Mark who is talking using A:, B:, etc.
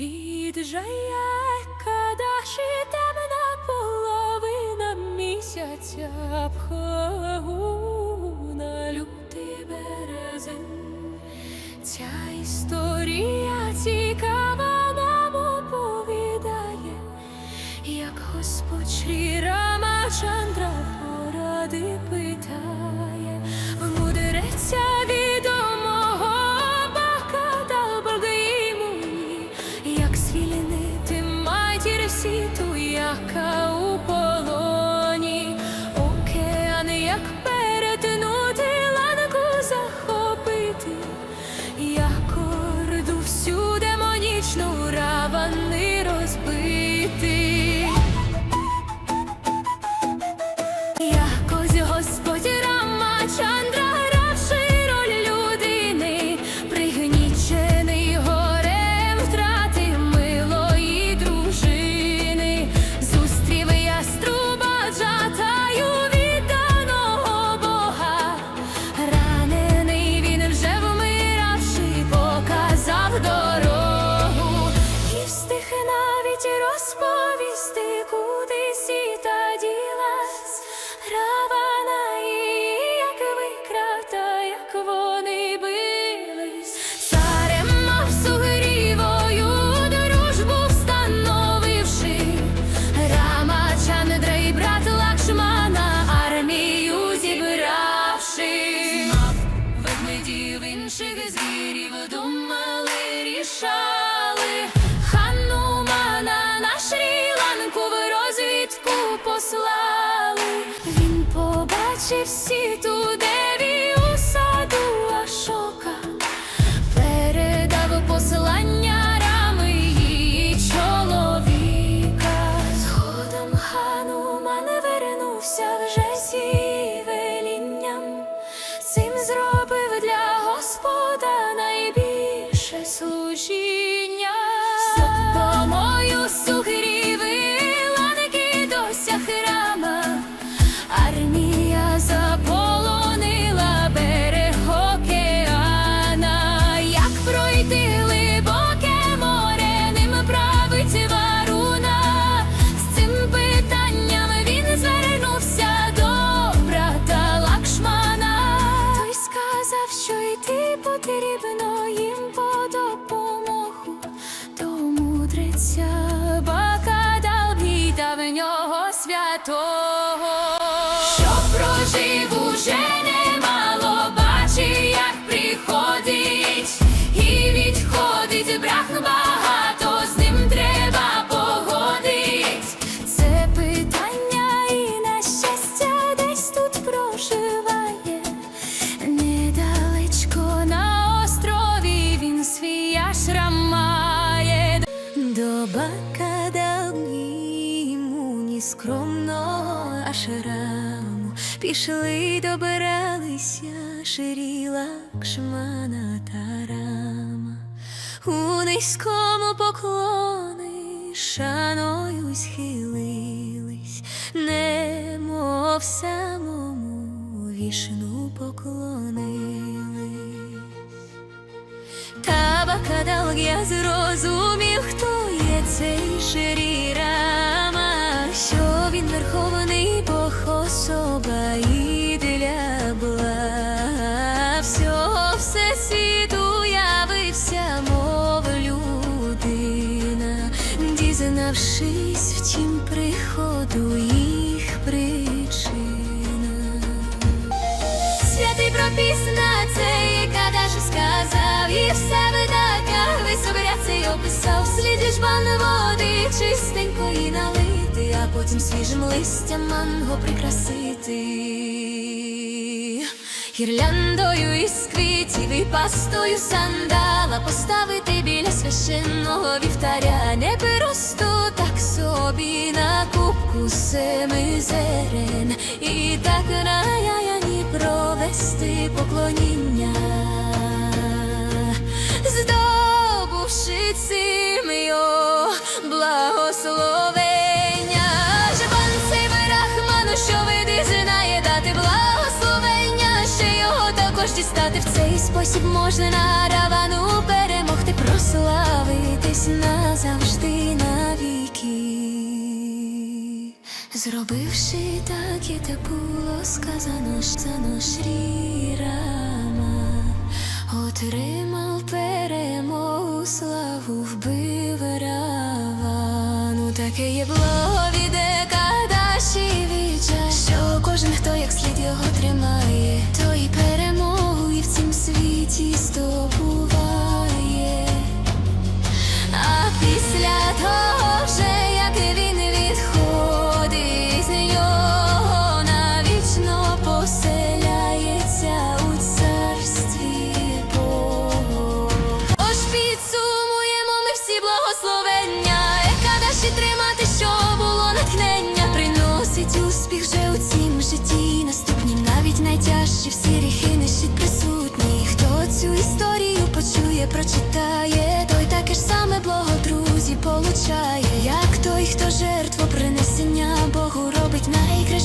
A: Віджає кадаші темна половина місяця пхагуна лютий березень. Ця історія цікава В розвідку послали. Він побачив сіту деві у саду Ашока. Передав послання рами її чоловіка. Згодом Хануман вернувся вже зі. Цим зробив для Господа найбільше служіння. Святого. Що прожив уже немало, бачи, як приходить і відходить брахн багато, з ним треба погодить. Це питання і на щастя десь тут проживає. Недалечко на острові він свій ашрам має. До бака скромного ашраму пішли, добиралися Шрі Лакшмана та Рама. У низькому поклони шаною схилились, немов самому вішну поклонились. Та Бакадал я зрозумів, хто є цей що він верховний Бог особа і для блага всього всесвіту явився, мов людина, дізнавшись, втім приходу їх причина. Святий пропіс на цей кадаш сказав, і все в видатках чистенької налити, а потім свіжим листям манго прикрасити. Гірляндою із квітів і пастою сандала поставити біля священного вівтаря. Не просто так собі на кубку семи і так на яяні провести поклоніння, Благословення, Жбан Сейбер Рахману, що види дати благословення, ще його також дістати в цей спосіб можна на равану перемогти, прославитись назавжди навіки. Зробивши так, і те було сказано, за наш рама отримав славу вбив Равану. Таке є благовіде найтяжчі всі ріхи нищить присутні. Хто цю історію почує, прочитає, той таке ж саме благо друзі получає, як той, хто жертву принесення Богу робить найкраще.